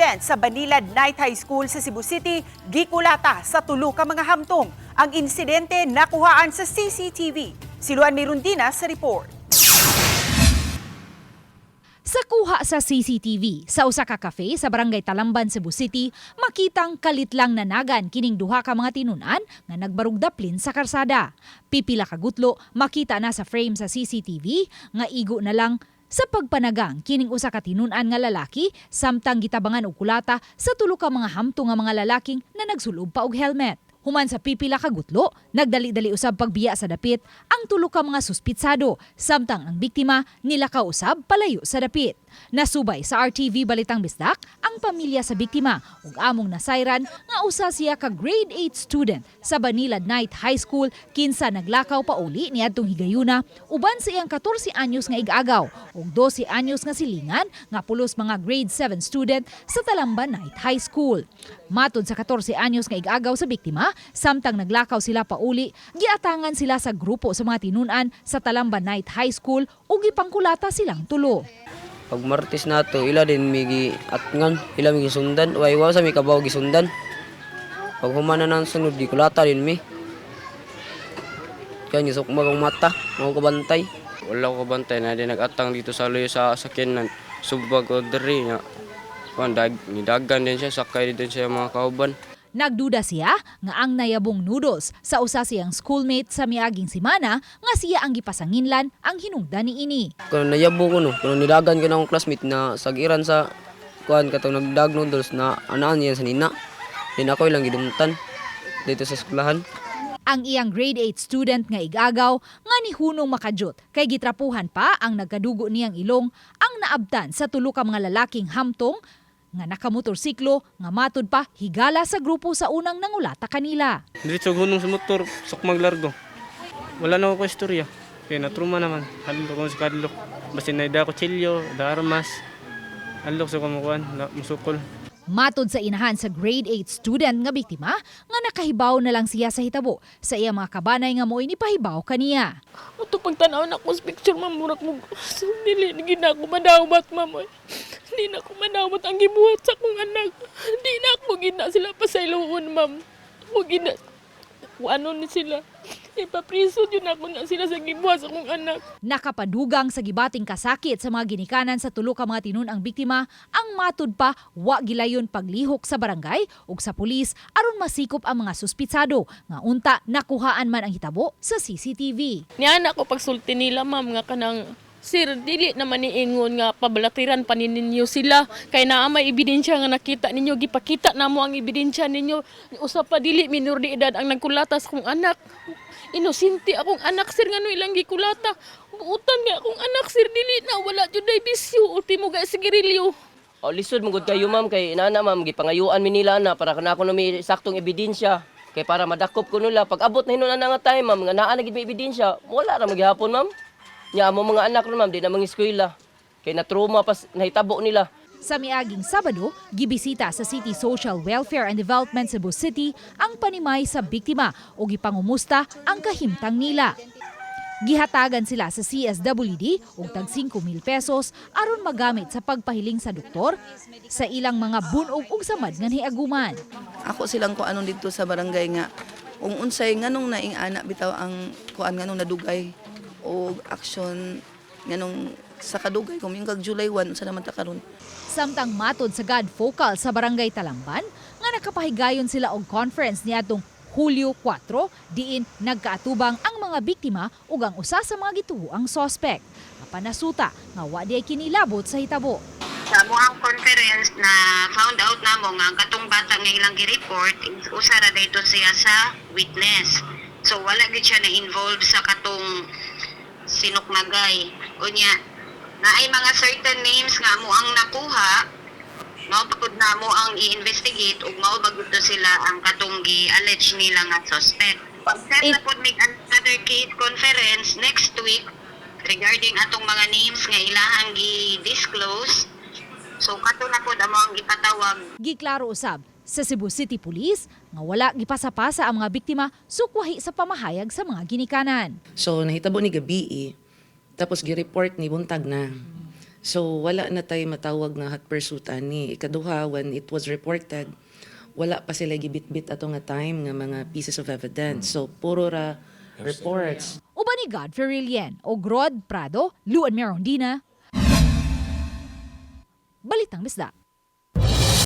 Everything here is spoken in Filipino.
student sa Banilad Night High School sa Cebu City gikulata sa tulo ka mga hamtong. Ang insidente nakuhaan sa CCTV. Si Luan Mirundina sa report. Sa kuha sa CCTV sa usa ka cafe sa Barangay Talamban, Cebu City, makitang kalit lang nanagan kining duha ka mga tinunan nga nagbarugdaplin sa karsada. Pipila ka gutlo makita na sa frame sa CCTV nga igo na lang sa pagpanagang kining usa ka tinunan nga lalaki samtang gitabangan og kulata sa tulo ka mga hamto nga mga lalaking na nagsulob pa og helmet. Human sa pipila ka gutlo, nagdali-dali usab pagbiya sa dapit ang tulo ka mga suspitsado, samtang ang biktima nilakaw usab palayo sa dapit. Nasubay sa RTV Balitang Bisdak ang pamilya sa biktima ug among nasayran nga usa siya ka grade 8 student sa Banilad Night High School kinsa naglakaw pa uli niadtong higayuna uban sa iyang 14 anyos nga igagaw ug 12 anyos nga silingan nga pulos mga grade 7 student sa Talamban Night High School. Matod sa 14 anyos nga igagaw sa biktima, samtang naglakaw sila pa uli, giatangan sila sa grupo sa mga tinunan sa Talamban Night High School ug gipangkulata silang tulo. Pag martis na to, ila din migi atngan, ila migi sundan, way wa sa mi kabaw gisundan. Pag humana ng sunod, di kulata din mi. Kaya nisok magang mata, mga kabantay. Wala ko bantay na din nag-atang dito sa loyo sa sakyanan. Subag o diri nga. Kuan dag nidagan din siya sakay din siya mga kauban. Nagduda siya nga ang nayabong noodles sa usa siyang schoolmate sa miaging simana nga siya ang gipasanginlan ang hinungdan ni ini. Kung nayabo ko no, kung nidagan ko akong classmate na sagiran sa kuan katong nagdag noodles na anaan yan sa nina. Din ako ilang gidumtan dito sa eskwelahan. Ang iyang grade 8 student nga igagaw nga ni hunong makajut kay gitrapuhan pa ang nagkadugo niyang ilong ang naabtan sa tulo ka mga lalaking hamtong nga nakamotorsiklo nga matod pa higala sa grupo sa unang nangulata kanila. Diretso hunong sa motor, sok maglargo. Wala na ako istorya. Kaya natruma naman. Halok ko sa kadlok. Basta na ida ko chilyo, da armas. Halok sa kumukuan, na musukol. Matod sa inahan sa grade 8 student nga biktima nga nakahibaw na lang siya sa hitabo sa iya mga kabanay nga mo'y nipahibaw kaniya. Ato pagtanaw na ko sa picture, ma'am, murak mo. Dili, hindi na ako madawat, ma'am. oy. Hindi na ako madawat ang gibuhat sa akong anak. Hindi na ako gina sila pasayloon, ma'am. Ako gina, ano ni sila. Ipapriso yun ako na sila sa gibuhat sa akong anak. Nakapadugang sa gibating kasakit sa mga ginikanan sa tulo ka mga tinun ang biktima, ang matud pa wa gilayon paglihok sa barangay ug sa pulis aron masikop ang mga suspitsado nga unta nakuhaan man ang hitabo sa CCTV. Niana ko pagsulti nila, ma'am, nga kanang Sir, dili naman niingon nga pabalatiran pa ninyo sila. Kay naa may ebidensya nga nakita ninyo, gipakita na mo ang ebidensya ninyo. Usa pa dili minor de edad ang nagkulatas kong anak. Inosente akong anak sir ngano ilang gikulata. Buutan nga akong anak sir dili na wala jud day bisyo ultimo ga sigarilyo. O lisod mong kayo ma'am kay inana ma'am gipangayuan mi nila na para kana ko na may saktong ebidensya. Kay para madakop ko nila pag abot na hinunan na nga time ma'am nga naa na gid may ebidensya, wala ra maghapon ma'am. Nya mo mga anak ron ma'am di na mga eskwela. Kay na trauma pas nahitabo nila. Sa miaging Sabado, gibisita sa City Social Welfare and Development Cebu City ang panimay sa biktima o gipangumusta ang kahimtang nila. Gihatagan sila sa CSWD og tag 5,000 pesos aron magamit sa pagpahiling sa doktor sa ilang mga bunog ug samad nga hiaguman. ako silang ko anong dito sa barangay nga kung unsay nganong naing ana bitaw ang kuan nganong nadugay o action nganong sa kadugay kung yung kag July 1 sa naman ta karon Samtang matod sa God Focal sa Barangay Talamban, nga nakapahigayon sila og conference niadtong Hulyo 4 diin nagkaatubang ang mga biktima ug ang usa sa mga gituoang suspect. Mapanasuta nga wa di ay kinilabot sa hitabo. sa muang conference na found out namo nga ang katong bata nga ilang gi-report is usara dayto siya sa witness. So wala gid siya na involved sa katong sinuknagay. Unya na ay mga certain names nga mo ang nakuha mao pagod na mo ang i-investigate ug mao bagud sila ang katong gi-allege nila nga suspect. Pag-set na pod mig another case conference next week regarding atong mga names nga ilahang gi-disclose So kato na po amo ang ipatawag Giklaro usab sa Cebu City Police nga wala gipasa-pasa ang mga biktima sukwahi sa pamahayag sa mga ginikanan. So nahitabo ni gabi eh. Tapos gi-report ni buntag na. So wala na tayo matawag nga hot pursuit ani. Ikaduha when it was reported wala pa sila gibit-bit ato nga time nga mga pieces of evidence. So puro ra reports. Uban ni Godfrey Rilien o Rod Prado, Luan Merondina. Balitang Bisda.